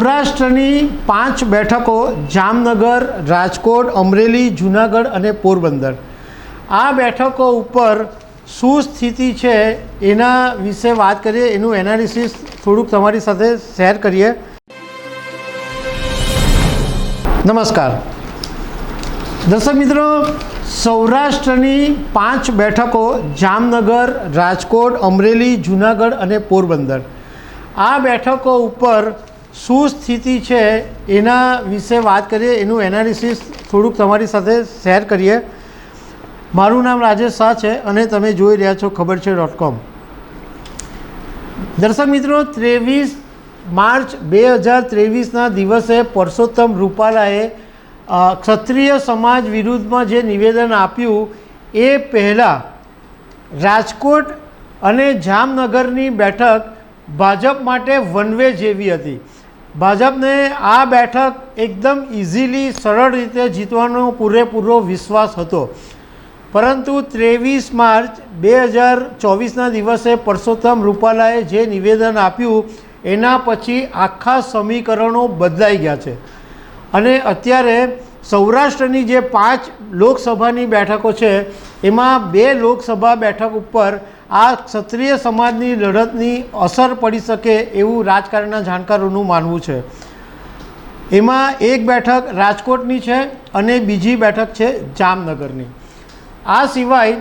સૌરાષ્ટ્રની પાંચ બેઠકો જામનગર, રાજકોટ, અમરેલી, જૂનાગઢ અને પોરબંદર. આ બેઠકો ઉપર શું સ્થિતિ છે એના વિશે વાત કરીએ, એનું એનાલિસિસ થોડુંક તમારી સાથે શેર કરીએ. નમસ્કાર. દર્શક મિત્રો, સૌરાષ્ટ્રની પાંચ બેઠકો જામનગર, રાજકોટ, અમરેલી, જૂનાગઢ અને પોરબંદર. આ બેઠકો ઉપર શું સ્થિતિ છે એના વિશે વાત કરીએ, એનું એનાલિસિસ થોડુંક તમારી સાથે શેર કરીએ. મારું નામ રાજેશ શાહ છે અને તમે જોઈ રહ્યા છો ખબર છે ડોટ કોમ દર્શક મિત્રો, ત્રેવીસ માર્ચ બે હજાર ત્રેવીસના દિવસે પરસોત્તમ રૂપાલાએ ક્ષત્રિય સમાજ વિરુદ્ધમાં જે નિવેદન આપ્યું, એ પહેલાં રાજકોટ અને જામનગરની બેઠક ભાજપ માટે વન વે જેવી હતી. ભાજપને આ બેઠક એકદમ ઇઝીલી સરળ રીતે જીતવાનો પૂરેપૂરો વિશ્વાસ હતો. પરંતુ ત્રેવીસ માર્ચ બે હજાર ચોવીસના દિવસે પરસોત્તમ રૂપાલાએ જે નિવેદન આપ્યું, એના પછી આખા સમીકરણો બદલાઈ ગયા છે. અને અત્યારે સૌરાષ્ટ્રની જે પાંચ લોકસભાની બેઠકો છે, એમાં બે લોકસભા બેઠક ઉપર આ ક્ષત્રિય સમાજની લડતની અસર પડી શકે એવું રાજકારણના જાણકારોનું માનવું છે. એમાં એક બેઠક રાજકોટની છે અને બીજી બેઠક છે જામનગરની. આ સિવાય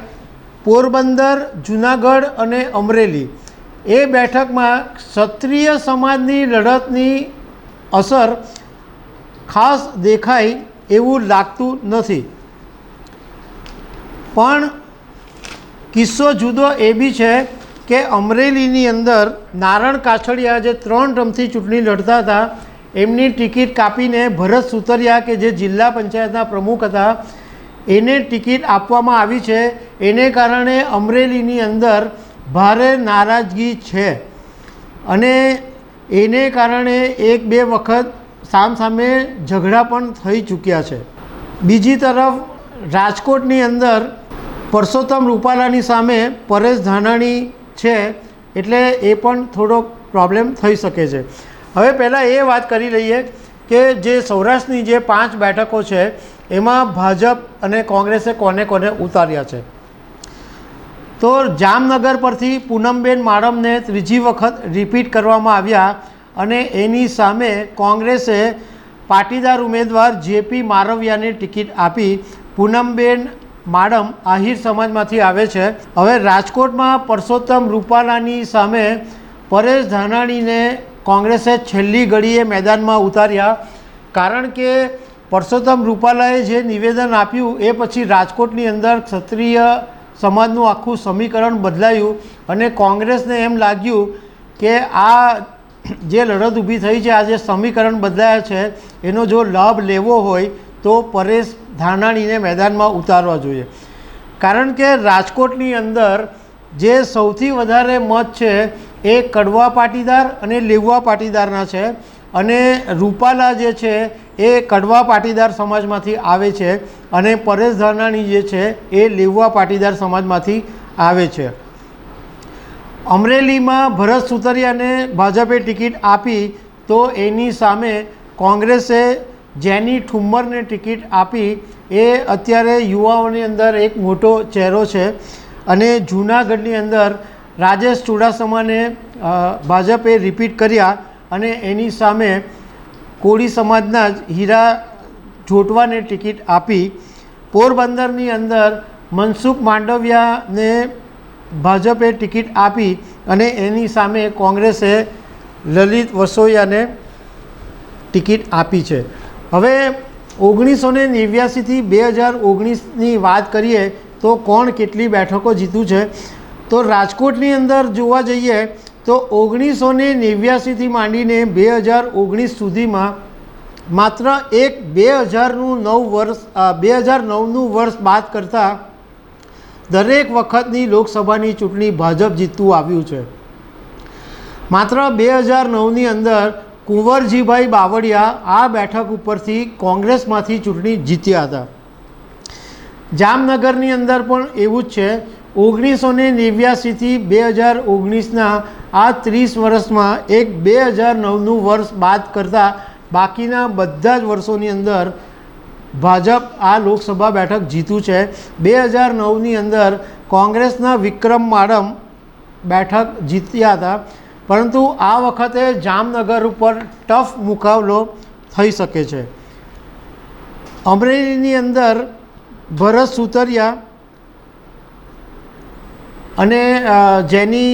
પોરબંદર, જુનાગઢ અને અમરેલી એ બેઠકમાં ક્ષત્રિય સમાજની લડતની અસર ખાસ દેખાય એવું લાગતું નથી. પણ કિસ્સો જુદો એ બી છે કે અમરેલીની અંદર નારણ કાછડિયા જે ત્રણ ટર્મથી ચૂંટણી લડતા હતા, એમની ટિકિટ કાપીને ભરત સુતરિયા કે જે જિલ્લા પંચાયતના પ્રમુખ હતા, એને ટિકિટ આપવામાં આવી છે. એને કારણે અમરેલીની અંદર ભારે નારાજગી છે. અને એને કારણે એક બે વખત સામસામે ઝઘડા પણ થઈ ચૂક્યા છે. બીજી તરફ રાજકોટની અંદર પરસોત્તમ રૂપાલાની સામે પરેશ ધાનાણી છે એટલે એ પણ થોડો પ્રોબ્લેમ થઈ શકે છે. હવે પહેલાં એ વાત કરી લઈએ કે જે સૌરાષ્ટ્રની જે પાંચ બેઠકો છે, એમાં ભાજપ અને કોંગ્રેસે કોને કોને ઉતાર્યા છે? તો જામનગર પરથી પૂનમબેન માડમને ત્રીજી વખત રિપીટ કરવામાં આવ્યા અને એની સામે કોંગ્રેસે પાટીદાર ઉમેદવાર જેપી મારવિયાને ટિકિટ આપી પૂનમબેન માડમ આહિર સમાજમાંથી આવે છે. હવે રાજકોટમાં પરસોત્તમ રૂપાલાની સામે પરેશ ધાનાણીને કોંગ્રેસે છેલ્લી ઘડીએ મેદાનમાં ઉતાર્યા. કારણ કે પરસોત્તમ રૂપાલાએ જે નિવેદન આપ્યું એ પછી રાજકોટની અંદર ક્ષત્રિય સમાજનું આખું સમીકરણ બદલાયું અને કોંગ્રેસને એમ લાગ્યું કે આ જે લડત ઊભી થઈ છે, આ જે સમીકરણ બદલાયા છે, એનો જો લાભ લેવો હોય તો પરેશ ધાનાણીને મેદાનમાં ઉતારવા જોઈએ. કારણ કે રાજકોટની અંદર જે સૌથી વધારે મત છે એ કડવા પાટીદાર અને લેવા પાટીદારના છે અને રૂપાલા જે છે એ કડવા પાટીદાર સમાજમાંથી આવે છે અને પરેશ ધાનાણી જે છે એ લેવા પાટીદાર સમાજમાંથી આવે છે. અમરેલીમાં ભરત સુતરિયાને ભાજપે ટિકિટ આપી તો એની સામે કોંગ્રેસે જેની ઠુમ્મરને ટિકિટ આપી એ અત્યારે યુવાઓની અંદર એક મોટો ચહેરો છે. અને જૂનાગઢની અંદર રાજેશ ચુડાસમાને ભાજપે રિપીટ કર્યા અને એની સામે કોળી સમાજના જ હીરા જોટવાને ટિકિટ આપી. પોરબંદરની અંદર મનસુખ માંડવિયાને ભાજપે ટિકિટ આપી અને એની સામે કોંગ્રેસે લલિત વસોયાને ટિકિટ આપી છે. હવે ઓગણીસો ને નેવ્યાસીથી બે હજાર ઓગણીસની વાત કરીએ તો કોણ કેટલી બેઠકો જીતું છે? તો રાજકોટની અંદર જોવા જઈએ તો ઓગણીસો ને નેવ્યાસીથી માંડીને બે હજાર ઓગણીસ સુધીમાં માત્ર એક બે હજારનું નવ વર્ષ બે હજાર નવનું વર્ષ બાદ કરતાં દરેક વખતની લોકસભાની ચૂંટણી ભાજપ જીતતું આવ્યું છે. માત્ર બે હજાર નવની અંદર કુંવરજીભાઈ બાવળિયા આ બેઠક ઉપરથી કોંગ્રેસમાંથી ચૂંટણી જીત્યા હતા. જામનગરની અંદર પણ એવું જ છે, ઓગણીસો ને નેવ્યાસીથી બે હજાર ઓગણીસના આ ત્રીસ વર્ષમાં એક બે હજાર નવનું વર્ષ બાદ કરતાં બાકીના બધા જ વર્ષોની અંદર ભાજપ આ લોકસભા બેઠક જીતું છે. બે હજાર નવની અંદર કોંગ્રેસના વિક્રમ માડમ બેઠક જીત્યા હતા. પરંતુ આ વખતે જામનગર ઉપર ટફ મુકાબલો થઈ શકે છે. અમરેલીની અંદર ભરત સુતરિયા અને જેની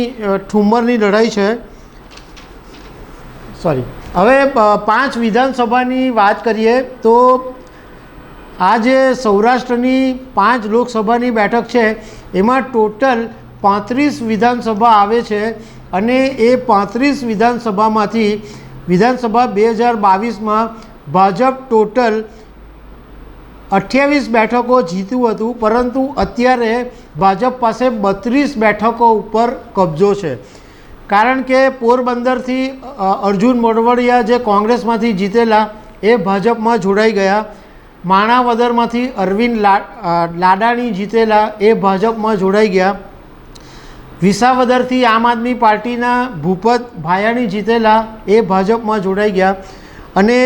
ઠુમરની લડાઈ છે. સોરી હવે પાંચ વિધાનસભાની વાત કરીએ તો આ જે સૌરાષ્ટ્રની પાંચ લોકસભાની બેઠક છે, એમાં ટોટલ પાંત્રીસ વિધાનસભા આવે છે. અને એ પાંત્રીસ વિધાનસભામાંથી વિધાનસભા બે હજાર બાવીસમાં ભાજપ ટોટલ અઠ્યાવીસ બેઠકો જીત્યું હતું, પરંતુ અત્યારે ભાજપ પાસે બત્રીસ બેઠકો ઉપર કબજો છે. કારણ કે પોરબંદરથી અર્જુન મોરવડિયા જે કોંગ્રેસમાંથી જીતેલા, એ ભાજપમાં જોડાઈ ગયા. માણાવદરમાંથી અરવિંદ લાડાણી જીતેલા, એ ભાજપમાં જોડાઈ ગયા. વિસાવદરથી આમ આદમી પાર્ટીના ભૂપત ભાયાણી જીતેલા એ ભાજપમાં જોડાઈ ગયા. અને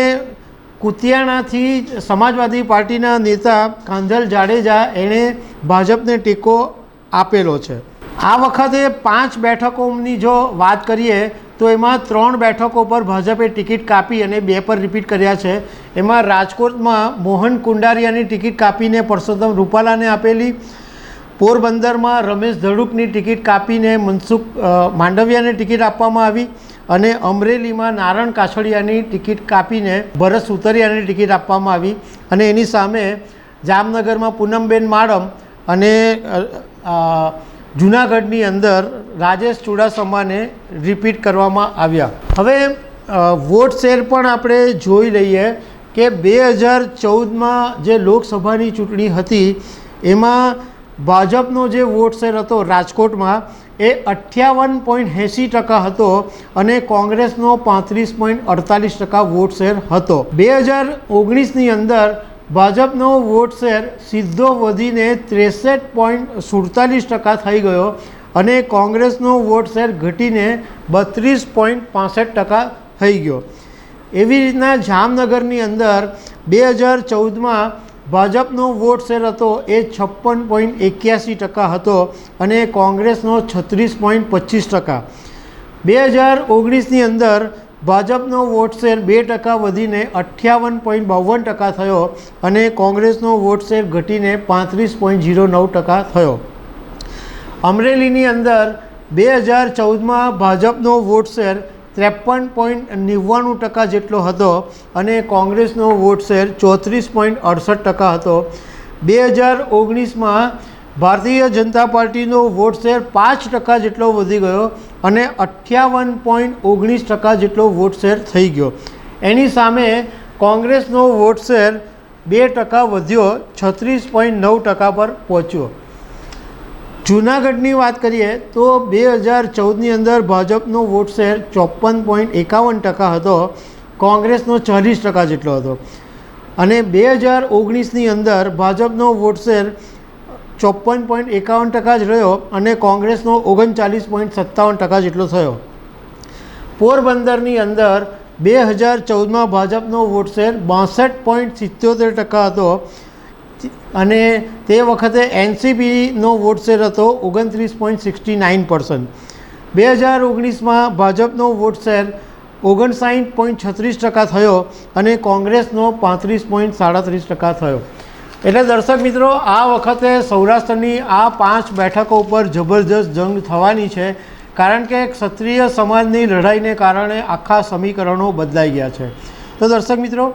કુતિયાણાથી સમાજવાદી પાર્ટીના નેતા કાંધલ જાડેજા એણે ભાજપને ટેકો આપેલો છે. આ વખતે પાંચ બેઠકોની જો વાત કરીએ, તો એમાં ત્રણ બેઠકો પર ભાજપે ટિકિટ કાપી અને બે પર રિપીટ કર્યા છે. એમાં રાજકોટમાં મોહન કુંડારિયાની ટિકિટ કાપીને પરસોત્તમ રૂપાલાને આપેલી પોરબંદરમાં રમેશ ધડુકની ટિકિટ કાપીને મનસુખ માંડવિયાને ટિકિટ આપવામાં આવી અને અમરેલીમાં નારણ કાછડિયાની ટિકિટ કાપીને ભરત ઉતરિયાની ટિકિટ આપવામાં આવી અને એની સામે જામનગરમાં પૂનમબેન માડમ અને જુનાગઢની અંદર રાજેશ ચુડાસમાને રિપીટ કરવામાં આવ્યા. હવે વોટ શેર પણ આપણે જોઈ લઈએ કે બે હજાર ચૌદમાં જે લોકસભાની ચૂંટણી હતી, એમાં ભાજપનો જે વોટ શેર હતો રાજકોટમાં એ અઠ્યાવન પોઈન્ટ એંસી ટકા હતો અને કોંગ્રેસનો પાંત્રીસ પોઈન્ટ અડતાલીસ ટકા વોટ શેર હતો. બે હજાર ઓગણીસની અંદર ભાજપનો વોટ શેર સીધો વધીને ત્રેસઠ પોઈન્ટ સુડતાલીસ ટકા થઈ ગયો અને કોંગ્રેસનો વોટ શેર ઘટીને બત્રીસ પોઈન્ટ પાસઠ ટકા થઈ ગયો. એવી રીતના જામનગરની અંદર બે હજાર ચૌદમાં ભાજપનો વોટ શેર હતો એ છપ્પન પોઈન્ટ એક્યાસી ટકા હતો અને કોંગ્રેસનો છત્રીસ પોઈન્ટ પચીસ ટકા. બે હજાર ઓગણીસની અંદર ભાજપનો વોટ શેર બે ટકા વધીને અઠ્યાવન પોઈન્ટ બાવન ટકા થયો અને કોંગ્રેસનો વોટ શેર ઘટીને પાંત્રીસ પોઈન્ટ ઝીરો નવ ટકા થયો. અમરેલીની અંદર બે હજાર ચૌદમાં ભાજપનો વોટ શેર ત્રેપન પોઈન્ટ નવ્વાણું ટકા જેટલો હતો અને કોંગ્રેસનો વોટ શેર ચોત્રીસ પોઈન્ટ અડસઠ ટકા હતો. બે હજાર ઓગણીસમાં ભારતીય જનતા પાર્ટીનો વોટ શેર પાંચ ટકા જેટલો વધી ગયો અને અઠ્યાવન પોઈન્ટ ઓગણીસ ટકા જેટલો વોટ શેર થઈ ગયો. એની સામે કોંગ્રેસનો વોટ શેર બે ટકા વધ્યો, છત્રીસ પોઈન્ટ નવ ટકા પર પહોંચ્યો. જૂનાગઢની વાત કરીએ તો બે હજાર ચૌદની અંદર ભાજપનો વોટ શેર ચોપન પોઈન્ટ એકાવન ટકા હતો, કોંગ્રેસનો ચાલીસ ટકા જેટલો હતો. અને બે હજાર ઓગણીસની અંદર ભાજપનો વોટ શેર ચોપન પોઈન્ટ એકાવન ટકા જ રહ્યો અને કોંગ્રેસનો ઓગણચાલીસ પોઈન્ટ સત્તાવન ટકા જેટલો થયો. પોરબંદરની અંદર બે હજાર ચૌદમાં ભાજપનો વોટ શેર બાસઠ પોઈન્ટ સિત્યોતેર ટકા હતો અને તે વખતે એનસીપીનો વોટ શેર હતો ઓગણત્રીસ પોઈન્ટ સિક્સટી નાઇન પર્સન્ટ. બે હજાર ઓગણીસમાં ભાજપનો વોટ શેર ઓગણસાઠ પોઈન્ટ છત્રીસ ટકા થયો અને કોંગ્રેસનો પાંત્રીસ પોઈન્ટ સાડત્રીસ ટકા થયો. એટલે દર્શક મિત્રો, આ વખતે સૌરાષ્ટ્રની આ પાંચ બેઠકો ઉપર જબરજસ્ત જંગ થવાની છે, કારણ કે ક્ષત્રિય સમાજની લડાઈને કારણે આખા સમીકરણો બદલાઈ ગયા છે. તો દર્શક મિત્રો